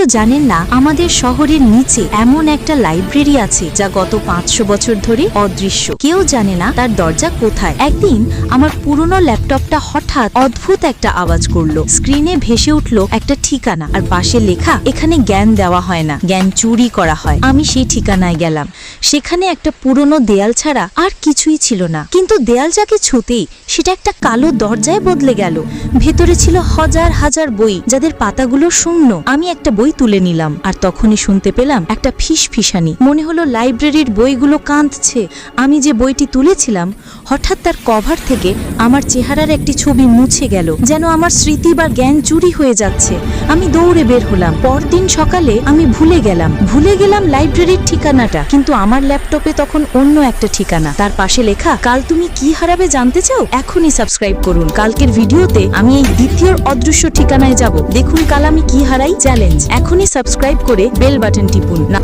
হয়তো জানেন না, আমাদের শহরের নিচে এমন একটা লাইব্রেরি আছে যা গত পাঁচশো বছর ধরে অদৃশ্য। কেউ জানে না তার দরজা কোথায়। একদিন আমার পুরনো ল্যাপটপটা হঠাৎ অদ্ভুত একটা আওয়াজ করল। স্ক্রিনে ভেসে উঠল একটা ঠিকানা আর পাশে লেখা, এখানে জ্ঞান দেওয়া হয় না, জ্ঞান চুরি করা হয়। আমি সেই ঠিকানায় গেলাম। সেখানে একটা পুরনো দেয়াল ছাড়া আর কিছুই ছিল না। কিন্তু দেয়াল যাকে ছুতেই সেটা একটা কালো দরজায় বদলে গেল। ভেতরে ছিল হাজার হাজার বই, যাদের পাতাগুলো শূন্য। আমি একটা বই তুলে নিলাম। আর তখনই শুনতে পেলাম একটা ফিস ফিসানি মনে হলো লাইব্রেরির বইগুলো কাঁদছে। আমি যে বইটি তুলেছিলাম, হঠাৎ তার কভার থেকে আমার চেহারার একটি ছবি মুছে গেল। যেন আমার স্মৃতি বা জ্ঞান চুরি হয়ে যাচ্ছে। আমি দৌড়ে বের হলাম। পরদিন সকালে আমি ভুলে গেলাম। ভুলে গেলাম লাইব্রেরির ঠিকানাটা। কিন্তু আমার ল্যাপটপে তখন অন্য একটা ঠিকানা। তার পাশে লেখা, কাল তুমি কি হারাবে জানতে চাও? এখনই সাবস্ক্রাইব করুন। কালকের ভিডিওতে আমি এই দ্বিতীয় অদৃশ্য ঠিকানায় যাব। দেখুন কাল আমি কি হারাই? চ্যালেঞ্জ। এখনই সাবস্ক্রাইব করে বেল বাটন টিপুন। না